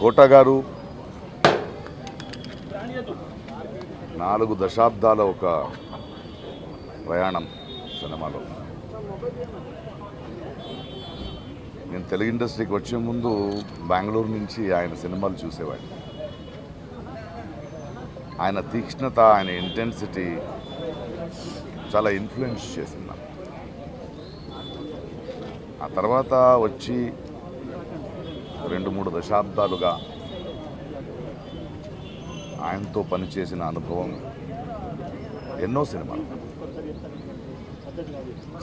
కోట గారు నాలుగు దశాబ్దాల ఒక ప్రయాణం సినిమాలో. నేను తెలుగు ఇండస్ట్రీకి వచ్చే ముందు బెంగళూరు నుంచి ఆయన సినిమాలు చూసేవాడిని. ఆయన తీక్ష్ణత ఆయన ఇంటెన్సిటీ చాలా ఇన్ఫ్లుయెన్స్ చేసింది ఆ తర్వాత వచ్చి రెండు మూడు దశాబ్దాలుగా ఆయనతో పనిచేసిన అనుభవం ఎన్నో సినిమాలు.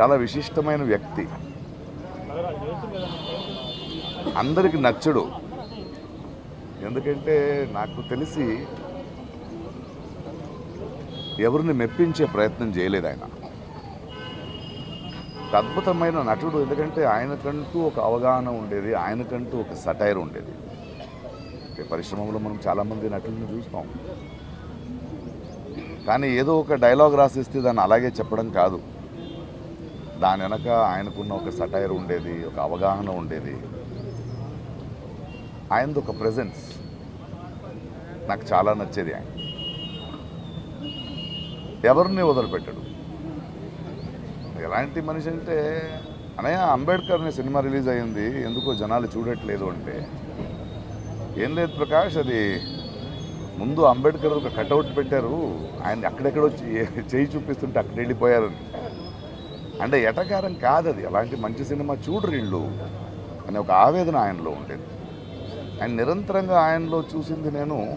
చాలా విశిష్టమైన వ్యక్తి. అందరికి నచ్చడు. ఎందుకంటే నాకు తెలిసి ఎవరిని మెప్పించే ప్రయత్నం చేయలేదు ఆయన. ఒక అద్భుతమైన నటుడు ఎందుకంటే ఆయనకంటూ ఒక అవగాహన ఉండేది ఆయనకంటూ ఒక సటైర్ ఉండేది. పరిశ్రమలో మనం చాలామంది నటులను చూస్తాం. కానీ ఏదో ఒక డైలాగ్ రాసిస్తే దాన్ని అలాగే చెప్పడం కాదు. దాని వెనక ఆయనకున్న ఒక సటైర్ ఉండేది ఒక అవగాహన ఉండేది. ఆయనది ఒక ప్రజెన్స్ నాకు చాలా నచ్చేది ఆయన. ఎవరిని వదిలిపెట్టాడు? ఎలాంటి మనిషి అంటే అనయ్య అంబేద్కర్ అనే సినిమా రిలీజ్ అయ్యింది ఎందుకో జనాలు చూడట్లేదు అంటే. ఏం లేదు ప్రకాష్ అది ముందు అంబేద్కర్ ఒక కటౌట్ పెట్టారు. ఆయన అక్కడెక్కడో చేయి చూపిస్తుంటే అక్కడ వెళ్ళిపోయారు అంటే ఎటకారం కాదు అది అలాంటి మంచి సినిమా చూడరు ఇళ్ళు అనే ఒక ఆవేదన ఆయనలో ఉండేది. ఆయన నిరంతరంగా ఆయనలో చూసింది నేను.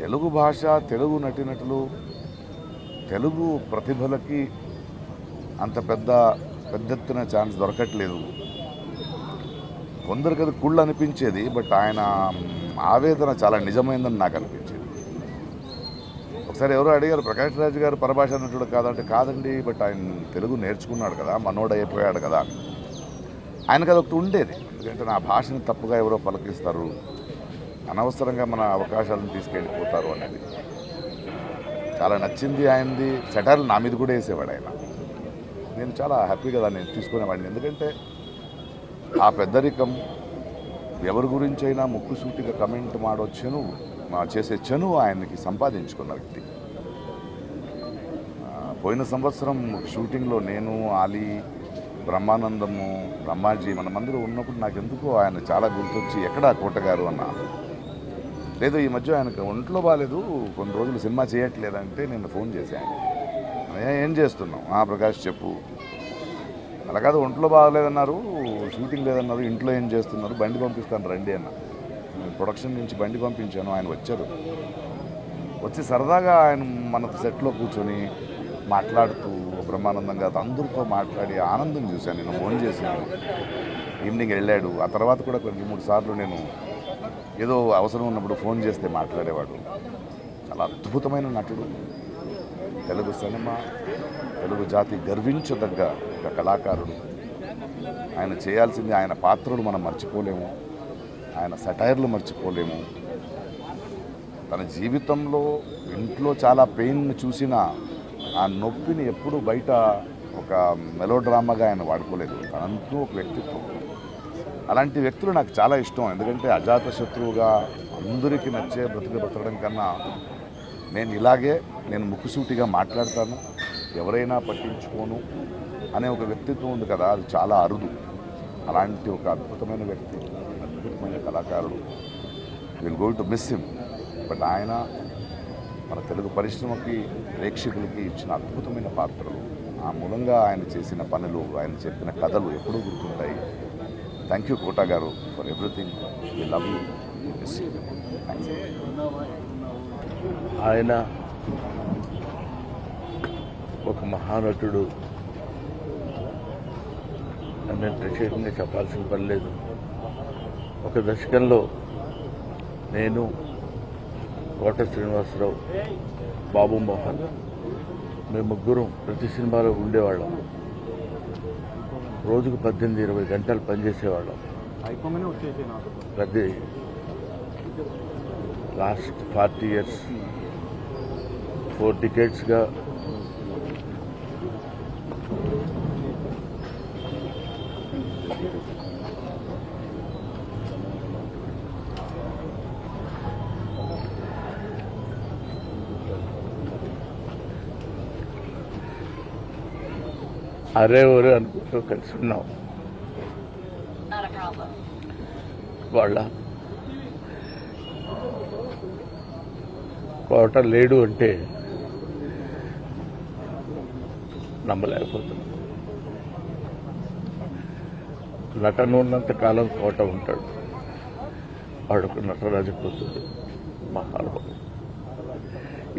తెలుగు భాష తెలుగు నటినటులు తెలుగు ప్రతిభలకి అంత పెద్ద పెద్ద ఎత్తున ఛాన్స్ దొరకట్లేదు. కొందరికి అది కుళ్ళు అనిపించేది బట్ ఆయన ఆవేదన చాలా నిజమైందని నాకు అనిపించేది. ఒకసారి ఎవరో అడిగారు ప్రకాష్ రాజ్ గారు పరభాష నటుడు కాదంటే కాదండి బట్ ఆయన తెలుగు నేర్చుకున్నాడు కదా మనోడు అయిపోయాడు కదా ఆయనకు అది ఒకటి ఉండేది. ఎందుకంటే నా భాషని తప్పుగా ఎవరో పలకిస్తారు అనవసరంగా మన అవకాశాలను తీసుకెళ్ళిపోతారు అనేది. చాలా నచ్చింది ఆయనది. సెటర్లు నా మీద కూడా వేసేవాడు ఆయన. నేను చాలా హ్యాపీగా దాన్ని తీసుకునేవాడిని. ఎందుకంటే ఆ పెద్దరికం ఎవరి గురించి అయినా ముక్కుసూటిగా కమెంట్ మాడొచ్చను మా చేసే చనువు ఆయనకి సంపాదించుకున్న వ్యక్తి. పోయిన సంవత్సరం షూటింగ్లో నేను ఆలీ బ్రహ్మానందము బ్రహ్మాజీ మనమందరూ ఉన్నప్పుడు నాకు ఎందుకో ఆయన చాలా గుర్తొచ్చి ఎక్కడా కోటగారు అన్న లేదు ఈ మధ్య ఆయనకు ఒంట్లో బాగాలేదు కొన్ని రోజులు సినిమా చేయట్లేదంటే నేను ఫోన్ చేశాను. ఏం చేస్తున్నాం ఆ ప్రకాష్ చెప్పు. అలా కాదు ఒంట్లో బాగాలేదన్నారు షూటింగ్ లేదన్నారు ఇంట్లో ఏం చేస్తున్నారు బండి పంపిస్తాను రండి అన్న. నేను ప్రొడక్షన్ నుంచి బండి పంపించాను ఆయన వచ్చారు. వచ్చి సరదాగా ఆయన మన సెట్లో కూర్చొని మాట్లాడుతూ బ్రహ్మానందంగా అందరితో మాట్లాడి ఆనందం చూశాను. నేను ఫోన్ చేశాను. ఈవినింగ్ వెళ్ళాడు. ఆ తర్వాత కూడా కొన్ని మూడు సార్లు నేను ఏదో అవసరం ఉన్నప్పుడు ఫోన్ చేస్తే మాట్లాడేవాడు. చాలా అద్భుతమైన నటుడు. తెలుగు సినిమా తెలుగు జాతి గర్వించదగ్గ ఒక కళాకారుడు. ఆయన చేయాల్సింది ఆయన పాత్రలు మనం మర్చిపోలేము. ఆయన సటైర్లు మర్చిపోలేము. తన జీవితంలో ఇంట్లో చాలా పెయిన్ను చూసిన ఆ నొప్పిని ఎప్పుడూ బయట ఒక మెలో డ్రామాగా ఆయన వాడుకోలేదు. తనంటూ ఒక వ్యక్తిత్వం. అలాంటి వ్యక్తులు నాకు చాలా ఇష్టం. ఎందుకంటే అజాత శత్రువుగా అందరికీ నచ్చే బ్రతుకు బ్రతకడం కన్నా నేను ఇలాగే నేను ముక్కుసూటిగా మాట్లాడతాను ఎవరైనా పట్టించుకోను అనే ఒక వ్యక్తిత్వం ఉంది కదా అది చాలా అరుదు. అలాంటి ఒక అద్భుతమైన వ్యక్తి అద్భుతమైన కళాకారుడు. Will going to miss him but ఆయన మన తెలుగు పరిశ్రమకి ప్రేక్షకులకి ఇచ్చిన అద్భుతమైన పాత్రలు. ఆ మూలంగా ఆయన చేసిన పనులు ఆయన చెప్పిన కథలు ఎప్పుడూ గుర్తుంటాయి. Thank you Kota garu for everything. We love you ఆయన ఒక మహానటుడు. అని నేను ప్రత్యేకంగా చెప్పాల్సిన పని లేదు. ఒక దశకంలో నేను కోట శ్రీనివాసరావు బాబు మోహన్ మేము ముగ్గురం ప్రతి సినిమాలో ఉండేవాళ్ళం. రోజుకు పద్దెనిమిది ఇరవై గంటలు పనిచేసేవాళ్ళం. ప్రతి లాస్ట్ ఫార్టీ ఇయర్స్ ఫోర్ టికెట్స్గా అరే ఒరే అనుకుంటూ కలిసి ఉన్నాం. వాళ్ళ కోట లేడు అంటే నమ్మలేకపోతున్నాం. నటన ఉన్నంత కాలం కోట ఉంటాడు. వాడుకు నటరాజపోతుంది మహానుభావుడు.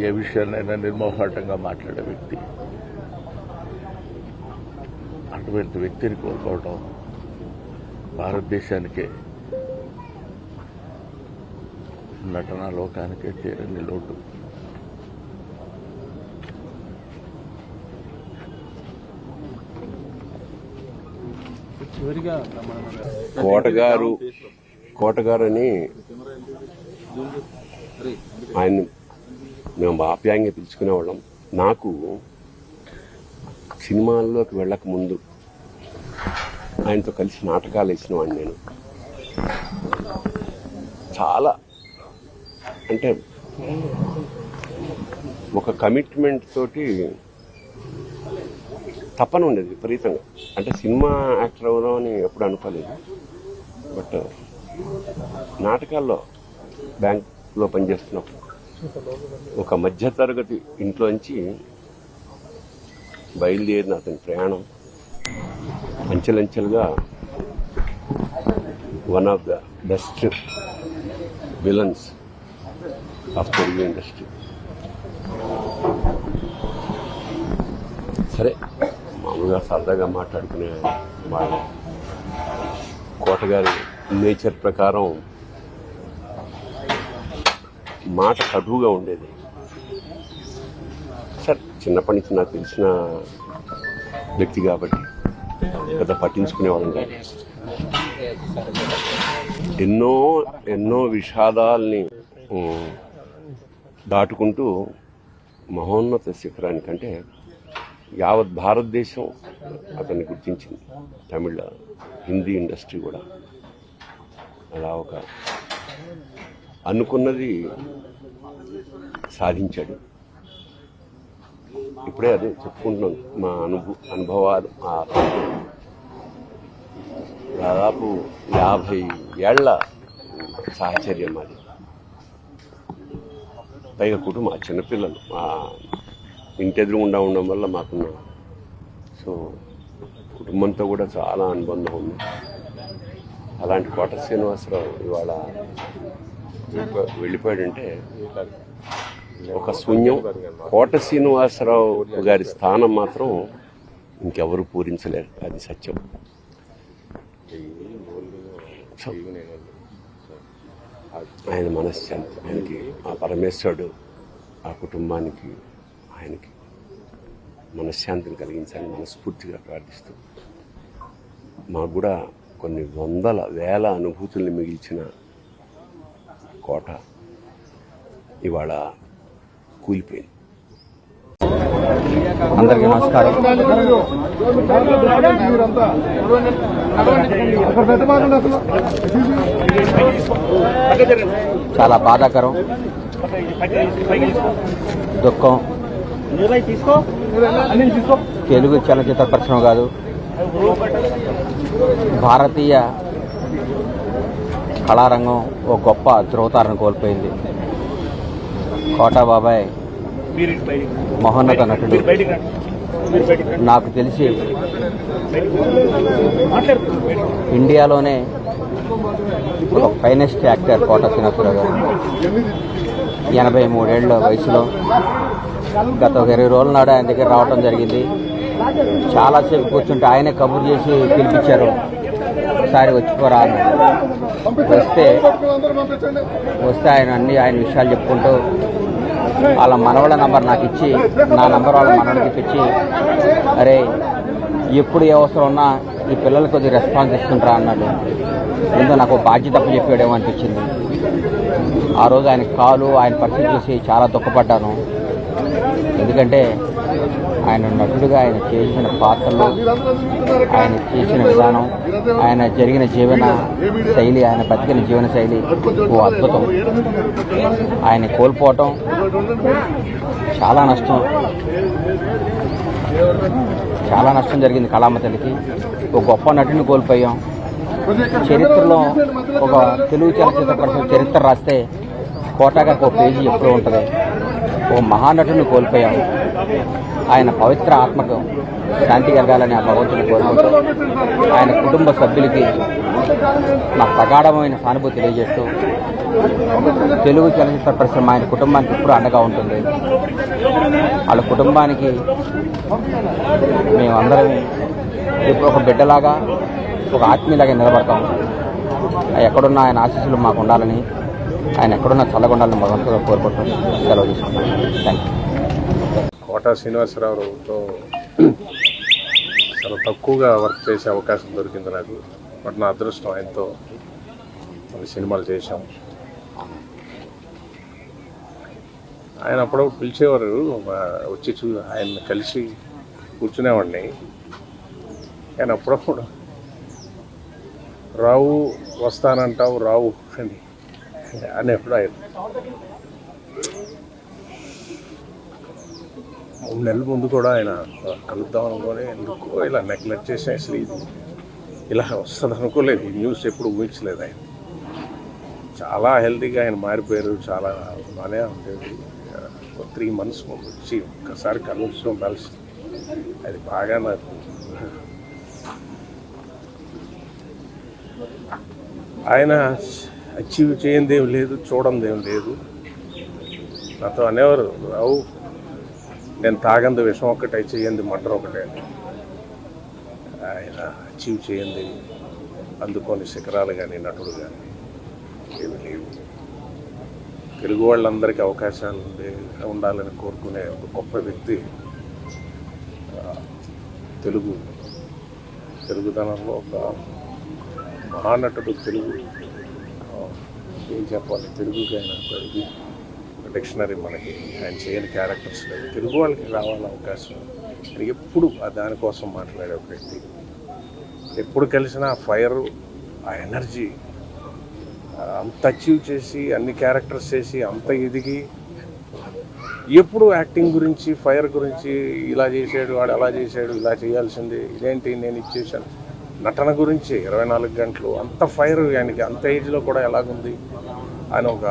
ఏ విషయాన్నైనా నిర్మోహాటంగా మాట్లాడే వ్యక్తి. అటువంటి వ్యక్తిని కోల్పోవడం భారతదేశానికే నటనా లోకానికే తీరని లోటు. కోటగారు కోటగారు అని ఆయన మేము ఆప్యాయంగా పిలుచుకునేవాళ్ళం. నాకు సినిమాల్లోకి వెళ్ళక ముందు ఆయనతో కలిసి నాటకాలు వేసిన వాడిని నేను. చాలా. అంటే ఒక కమిట్మెంట్ తోటి తప్పన ఉండేది విపరీతంగా. అంటే సినిమా యాక్టర్ అవ్వడం అని ఎప్పుడు అనుకోలేదు. బట్ నాటకాల్లో బ్యాంక్లో పనిచేస్తున్నప్పుడు ఒక మధ్యతరగతి ఇంట్లోంచి బయలుదేరిన అతని ప్రయాణం అంచెలంచెలుగా one of the best villains of Telugu industry సరే మామూలుగా సరదాగా మాట్లాడుకునే వాళ్ళు కోటగారి నేచర్ ప్రకారం మాట కటువుగా ఉండేది. సార్ చిన్నప్పటి నుంచి నాకు తెలిసిన వ్యక్తి కాబట్టి పెద్ద పట్టించుకునేవాళ్ళం కాదు. ఎన్నో ఎన్నో విషాదాల్ని దాటుకుంటూ మహోన్నత శిఖరానికంటే యావత్ భారతదేశం అతన్ని గుర్తించింది. తమిళ హిందీ ఇండస్ట్రీ కూడా. అలా ఒక అనుకున్నది సాధించాడు. ఇప్పుడే అదే చెప్పుకుంటున్నాం. మా అనుభ అనుభవాలు ఆ దాదాపు యాభై ఏళ్ళ సాహచర్యం అది పైగా కుటుంబం చిన్నపిల్లలు మా ఇంటి ఉండా ఉండడం వల్ల మాకున్న సో కుటుంబంతో కూడా చాలా అనుబంధం ఉంది. అలాంటి కోట శ్రీనివాసరావు ఇవాళ వెళ్ళిపోయాడంటే ఒక శూన్యం. కోట శ్రీనివాసరావు గారి స్థానం మాత్రం ఇంకెవరు పూరించలేరు. అది సత్యం. ఆయన మనశ్శాంతి ఆయనకి ఆ పరమేశ్వరుడు ఆ కుటుంబానికి ఆయనకి మనశ్శాంతిని కలిగించాలని మనస్ఫూర్తిగా ప్రార్థిస్తూ మాకు కూడా కొన్ని వందల వేల అనుభూతుల్ని మిగిల్చిన కోట ఇవాళ కూలిపోయింది. అందరికీ నమస్కారం. చాలా బాధాకరం దుఃఖం. తెలుగు చలనచిత్ర పరిశ్రమ కాదు. భారతీయ కళారంగం ఓ గొప్ప ధ్రువతారను కోల్పోయింది. కోటా బాబాయ్ మహోన్నత నటుడు. నాకు తెలిసి ఇండియాలోనే ఒక ఫైనెస్ట్ యాక్టర్ కోట శ్రీనివాసరావు గారు. ఎనభై మూడేళ్ళ వయసులో గత ఒక ఇరవై రోజుల నాడు ఆయన దగ్గర రావడం జరిగింది. చాలాసేపు కూర్చుంటే ఆయనే కబుర్ చేసి పిలిపించారు. ఒకసారి వచ్చిపోరా వస్తే వస్తే ఆయన అన్ని ఆయన విషయాలు చెప్పుకుంటూ వాళ్ళ మనవళ్ళ నంబర్ నాకు ఇచ్చి నా నంబర్ వాళ్ళ మనవడికి ఇచ్చి అరే ఎప్పుడు ఏ అవసరం ఉన్నా ఈ పిల్లలు కొద్దిగా రెస్పాన్స్ ఇస్తుంటారా అన్నాడు. ఏందో నాకు బాధ్యత చెప్పాడేమో అనిపించింది. ఆ రోజు ఆయన కాలు ఆయన పరిస్థితి చూసి చాలా దుఃఖపడ్డాను. ఎందుకంటే ఆయన నటుడుగా ఆయన చేసిన పాత్రలు ఆయన చేసిన విధానం ఆయన జరిగిన జీవన శైలి ఆయన బతికిన జీవన శైలి ఓ అద్భుతం. ఆయన కోల్పోవటం చాలా నష్టం. చాలా నష్టం జరిగింది కళామ తల్లికి. ఒక గొప్ప నటుని కోల్పోయాం. చరిత్రలో ఒక తెలుగు చలచిత్ర చరిత్ర రాస్తే కోటాగా ఒక పేజీ ఎప్పుడూ ఉంటుంది. ఓ మహానటుని కోల్పోయాం. ఆయన పవిత్ర ఆత్మకు శాంతి కలగాలని ఆ భగవంతుని కోరుకుంటూ ఆయన కుటుంబ సభ్యులకి నా ప్రగాఢమైన సానుభూతి తెలియజేస్తూ తెలుగు చలనచిత్ర పరిశ్రమ ఆయన కుటుంబానికి ఎప్పుడు అండగా ఉంటుంది. వాళ్ళ కుటుంబానికి మేమందరం ఇప్పుడు ఒక బిడ్డలాగా ఒక ఆత్మీయలాగా నిలబడతాం. ఎక్కడున్న ఆయన ఆశీస్సులు మాకు ఉండాలని ఆయన ఎక్కడున్న చల్లగొండాలని భగవంతుగా కోరుకుంటూ సెలవు తీసుకుంటాం థ్యాంక్ యూ కోటా శ్రీనివాసరావుతో చాలా తక్కువగా వర్క్ చేసే అవకాశం దొరికింది నాకు. బట్ నా అదృష్టం ఆయనతో కొన్ని సినిమాలు చేశాం. ఆయన అప్పుడప్పుడు పిలిచేవారు వచ్చి చూ ఆయన కలిసి కూర్చునేవాడిని. కానీ అప్పుడప్పుడు రావు వస్తానంటావు రావు అని అనేప్పుడు ఆయన. మూడు నెలల ముందు కూడా ఆయన కలుద్దాం అనుకోని ఎందుకో ఇలా నెగ్లెక్ట్ చేసి అసలు ఇది ఇలా వస్తుంది అనుకోలేదు. ఈ న్యూస్ ఎప్పుడు ఊహించలేదు ఆయన. చాలా హెల్తీగా ఆయన మారిపోయారు. చాలా బాగానే ఉండేది. త్రీ మంత్స్ ముందు వచ్చి ఒక్కసారి కలుస్తూ కలిసి అది బాగా నాకు ఆయన అచీవ్ చేయందేం లేదు చూడందేం లేదు. నాతో అనేవారు రావు నేను తాగంది విషం ఒక్కటే చేయంది మటర్ ఒకటే. ఆయన అచీవ్ చేయంది. అందుకోని శిఖరాలు కానీ నటుడు కానీ ఏమి లేవు. తెలుగు వాళ్ళందరికీ అవకాశాలు ఉండే ఉండాలని కోరుకునే ఒక గొప్ప వ్యక్తి తెలుగు తెలుగుదనంలో ఒక మహానటుడు తెలుగు. ఏం చెప్పాలి? తెలుగుకి ఆయన ఇది. డిక్షనరీ మనకి. ఆయన చేయని క్యారెక్టర్స్ లేవు. తెలుగు వాళ్ళకి రావాలని అవకాశం ఆయన ఎప్పుడు దానికోసం మాట్లాడే ఒక వ్యక్తి. ఎప్పుడు కలిసినా ఆ ఫైర్ ఆ ఎనర్జీ అంత అచీవ్ చేసి అన్ని క్యారెక్టర్స్ చేసి అంత ఎదిగి ఎప్పుడు యాక్టింగ్ గురించి ఫైర్ గురించి ఇలా చేసాడు వాడు అలా చేశాడు ఇలా చేయాల్సింది ఇదేంటి నేను ఇచ్చేసాను నటన గురించి ఇరవై నాలుగు గంటలు అంత ఫైర్ ఆయనకి అంత ఏజ్లో కూడా ఎలాగుంది? ఆయన ఒక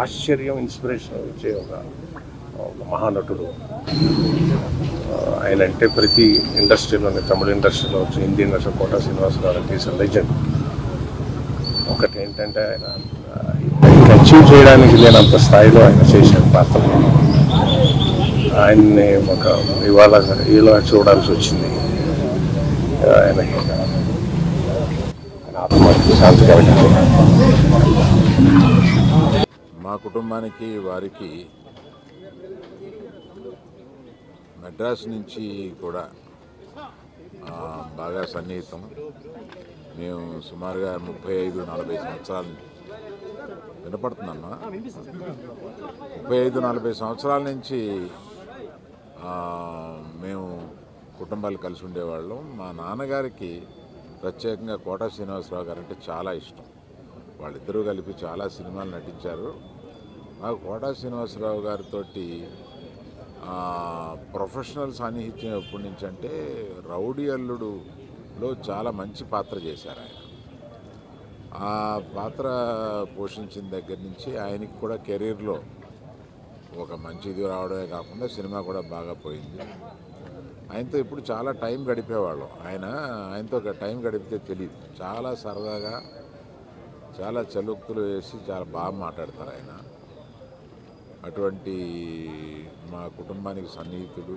ఆశ్చర్యం ఇన్స్పిరేషన్ ఇచ్చే ఒక మహానటుడు. ఆయన అంటే ప్రతి ఇండస్ట్రీలోనే తమిళ ఇండస్ట్రీలో వచ్చి హిందీ ఇండస్ట్రీ కోట శ్రీనివాసరావు అంటే ఈస్ లెజెండ్. ఒకటి ఏంటంటే ఆయన అచీవ్ చేయడానికి లేనంత స్థాయిలో ఆయన చేసిన పాత్ర. ఆయన్ని ఒక ఇవాళ ఇలా చూడాల్సి వచ్చింది. ఆయన ఆత్మహత్య శాంతి కలగాలి మా కుటుంబానికి వారికి మెడ్రాస్ నుంచి కూడా బాగా సన్నిహితం. మేము సుమారుగా ముప్పై ఐదు నలభై సంవత్సరాలు వినపడుతుందమ్మా. ముప్పై ఐదు నలభై సంవత్సరాల నుంచి మేము కుటుంబాలు కలిసి ఉండేవాళ్ళం. మా నాన్నగారికి ప్రత్యేకంగా కోట శ్రీనివాసరావు గారు అంటే చాలా ఇష్టం. వాళ్ళిద్దరూ కలిపి చాలా సినిమాలు నటించారు. నాకు కోట శ్రీనివాసరావు గారితో ప్రొఫెషనల్ సాన్నిహిత్యం ఎప్పటి నుంచి అంటే రౌడీ అల్లుడులో చాలా మంచి పాత్ర చేశారు ఆయన. ఆ పాత్ర పోషించిన దగ్గర నుంచి ఆయనకి కూడా కెరీర్లో ఒక మంచి ఇది రావడమే కాకుండా సినిమా కూడా బాగా పోయింది. ఆయనతో ఇప్పుడు చాలా టైం గడిపేవాళ్ళం. ఆయన ఆయనతో ఒక టైం గడిపితే తెలియదు చాలా సరదాగా చాలా చలుక్తులు వేసి చాలా బాగా మాట్లాడతారు ఆయన. అటువంటి మా కుటుంబానికి సన్నిహితుడు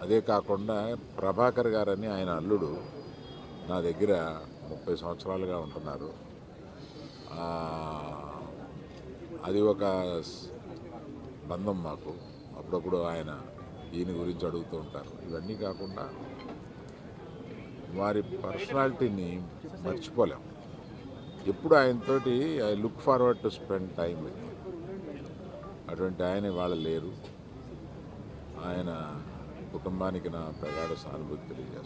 అదే కాకుండా ప్రభాకర్ గారని ఆయన అల్లుడు నా దగ్గర ముప్పై సంవత్సరాలుగా ఉంటున్నారు. అది ఒక బంధం మాకు. అప్పుడప్పుడు ఆయన దీని గురించి అడుగుతూ ఉంటారు. ఇవన్నీ కాకుండా వారి పర్సనాలిటీని మర్చిపోలేం. ఎప్పుడు ఆయనతోటి I look forward to spend time with అటువంటి ఆయన ఇవాళ లేరు. ఆయన కుటుంబానికి నా ప్రగాఢ సానుభూతి తెలియజేస్తాను